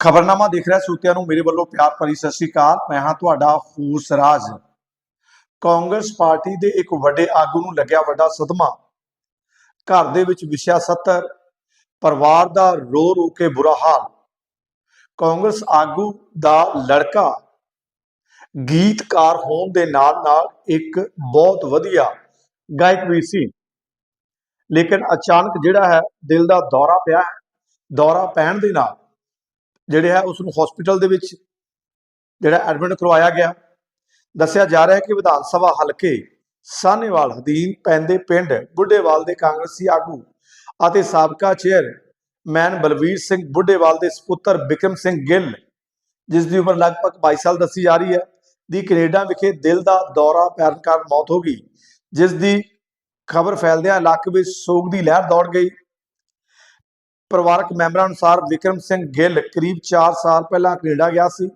ਖਬਰਨਾਮਾ ਦੇਖ ਰਿਹਾ ਸੂਤਿਆਂ ਨੂੰ ਮੇਰੇ ਵੱਲੋਂ ਪਿਆਰ ਭਰੀ ਸਤਿ ਸ੍ਰੀ ਅਕਾਲ। ਮੈਂ ਹਾਂ ਤੁਹਾਡਾ ਫੂਸ ਰਾਜ ਕਾਂਗਰਸ ਪਾਰਟੀ ਦੇ ਇੱਕ ਵੱਡੇ ਆਗੂ ਨੂੰ ਲੱਗਿਆ ਵੱਡਾ ਸਦਮਾ। ਘਰ ਦੇ ਵਿੱਚ ਵਿਸ਼ਾ 70 ਪਰਿਵਾਰ ਦਾ ਰੋ ਰੋ ਕੇ ਬੁਰਾ ਹਾਲ। ਕਾਂਗਰਸ ਆਗੂ ਦਾ ਲੜਕਾ ਗੀਤਕਾਰ ਹੋਣ ਦੇ ਨਾਲ ਨਾਲ ਇੱਕ ਬਹੁਤ ਵਧੀਆ ਗਾਇਕ ਵੀ ਸੀ। ਲੇਕਿਨ ਅਚਾਨਕ ਜਿਹੜਾ ਹੈ ਦਿਲ ਦਾ ਦੌਰਾ ਪਿਆ ਹੈ। ਦੌਰਾ ਪੈਣ ਦੇ ਨਾਲ ਜਿਹੜੇ ਹੈ ਉਸ ਨੂੰ ਹਸਪੀਟਲ ਦੇ ਵਿੱਚ ਜਿਹੜਾ ਐਡਮਿਟ ਕਰਵਾਇਆ ਗਿਆ। ਦੱਸਿਆ ਜਾ ਰਿਹਾ ਹੈ ਕਿ ਵਿਧਾਨ ਸਭਾ ਹਲਕੇ ਸਾਨੇਵਾਲ ਅਧੀਨ ਪੈਂਦੇ ਪਿੰਡ, ਬੁੱਢੇਵਾਲ ਦੇ ਕਾਂਗਰਸੀ ਆਗੂ ਅਤੇ ਸਾਬਕਾ ਚੇਅਰ ਮੈਨ ਬਲਵੀਰ ਸਿੰਘ ਬੁੱਢੇਵਾਲ ਦੇ ਸੁਪੁੱਤਰ ਬਿਕਰਮ ਸਿੰਘ ਗਿੱਲ, ਜਿਸ ਦੀ ਉਮਰ ਲਗਭਗ 22 ਸਾਲ ਦੱਸੀ ਜਾ ਰਹੀ ਹੈ, ਦੀ ਕੈਨੇਡਾ ਵਿਖੇ ਦਿਲ ਦਾ ਦੌਰਾ ਪੈਣ ਕਾਰਨ ਮੌਤ ਹੋ ਗਈ, ਜਿਸ ਦੀ ਖਬਰ ਫੈਲਦਿਆਂ ਇਲਾਕੇ ਵਿੱਚ ਸੋਗ ਦੀ ਲਹਿਰ ਦੌੜ ਗਈ। ਪਰਿਵਾਰਕ ਮੈਂਬਰਾਂ ਅਨੁਸਾਰ ਵਿਕਰਮ ਸਿੰਘ ਗਿੱਲ ਕਰੀਬ 4 ਸਾਲ ਪਹਿਲਾਂ ਕੈਨੇਡਾ ਗਿਆ ਸੀ,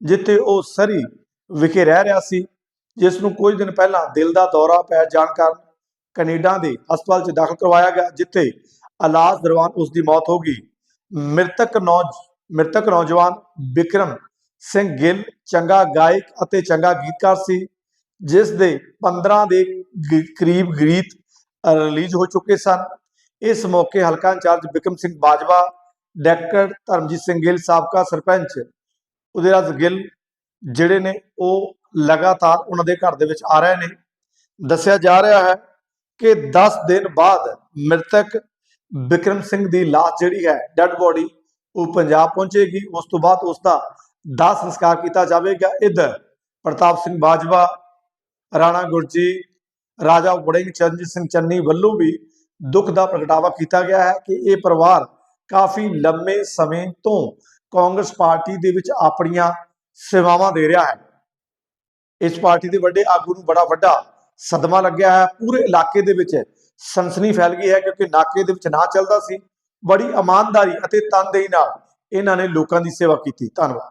ਜਿੱਥੇ ਉਹ ਸਰੀ ਵਿਖੇ ਰਹਿ ਰਿਹਾ ਸੀ, ਜਿਸ ਨੂੰ ਕੁਝ ਦਿਨ ਪਹਿਲਾਂ ਦਿਲ ਦਾ ਦੌਰਾ ਪੈ ਜਾਣ ਕਾਰਨ ਕੈਨੇਡਾ ਦੇ ਹਸਪਤਾਲ 'ਚ ਦਾਖਲ ਕਰਵਾਇਆ ਗਿਆ, ਜਿੱਥੇ ਇਲਾਜ ਦੌਰਾਨ ਉਸ ਦੀ ਮੌਤ ਹੋ ਗਈ। ਮ੍ਰਿਤਕ ਨੌਜ, ਮ੍ਰਿਤਕ ਨੌਜਵਾਨ ਵਿਕਰਮ ਸਿੰਘ ਗਿੱਲ ਚੰਗਾ ਗਾਇਕ ਅਤੇ ਚੰਗਾ ਗੀਤਕਾਰ ਸੀ, ਜਿਸ ਦੇ 15 ਦੇ ਕਰੀਬ ਗੀਤ ਰਿਲੀਜ਼ ਹੋ ਚੁੱਕੇ ਸਨ। ਇਸ ਮੌਕੇ ਹਲਕਾ ਇੰਚਾਰਜ ਬਿਕਮ ਸਿੰਘ ਬਾਜਵਾ ਡਾਕਟਰ ਧਰਮਜੀਤ ਸਿੰਘ ਗਿੱਲ, ਸਾਬਕਾ ਸਰਪੰਚ ਉਦੇਰਾਜ ਗਿੱਲ ਜਿਹੜੇ ਨੇ, ਉਹ ਲਗਾਤਾਰ ਉਹਨਾਂ ਦੇ ਘਰ ਦੇ ਵਿੱਚ ਆ ਰਹੇ ਨੇ। ਦੱਸਿਆ ਜਾ ਰਿਹਾ ਹੈ ਕਿ 10 ਦਿਨ ਬਾਅਦ ਮ੍ਰਿਤਕ ਬਿਕਰਮ ਸਿੰਘ ਦੀ ਲਾਸ਼ ਜਿਹੜੀ ਹੈ, ਡੈੱਡ ਬੋਡੀ, ਉਹ ਪੰਜਾਬ ਪਹੁੰਚੇਗੀ। ਉਸ ਤੋਂ ਬਾਅਦ ਉਸ ਦਾ ਦਾਹ ਸੰਸਕਾਰ ਕੀਤਾ ਜਾਵੇਗਾ। ਇੱਧਰ ਪ੍ਰਤਾਪ ਸਿੰਘ ਬਾਜਵਾ, ਰਾਣਾ ਗੁਰਜੀ ਰਾਜਾ ਵੜਿੰਗ ਚਰਨਜੀਤ ਸਿੰਘ ਚੰਨੀ ਵੱਲੋਂ ਵੀ ਦੁੱਖ ਦਾ ਪ੍ਰਗਟਾਵਾ ਕੀਤਾ ਗਿਆ ਹੈ ਕਿ ਇਹ ਪਰਿਵਾਰ ਕਾਫੀ ਲੰਮੇ ਸਮੇਂ ਤੋਂ ਕਾਂਗਰਸ ਪਾਰਟੀ ਦੇ ਵਿੱਚ ਆਪਣੀਆਂ ਸੇਵਾਵਾਂ ਦੇ ਰਿਹਾ ਹੈ। ਇਸ ਪਾਰਟੀ ਦੇ ਵੱਡੇ ਆਗੂ ਨੂੰ ਬੜਾ ਵੱਡਾ ਸਦਮਾ ਲੱਗਿਆ ਹੈ। ਪੂਰੇ ਇਲਾਕੇ ਦੇ ਵਿੱਚ ਸਨਸਨੀ ਫੈਲ ਗਈ ਹੈ ਕਿਉਂਕਿ ਨਾਕੇ ਦੇ ਵਿੱਚ ਨਾ ਚੱਲਦਾ ਸੀ। ਬੜੀ ਇਮਾਨਦਾਰੀ ਅਤੇ ਤਨਦੇਹੀ ਨਾਲ ਇਹਨਾਂ ਨੇ ਲੋਕਾਂ ਦੀ ਸੇਵਾ ਕੀਤੀ। ਧੰਨਵਾਦ।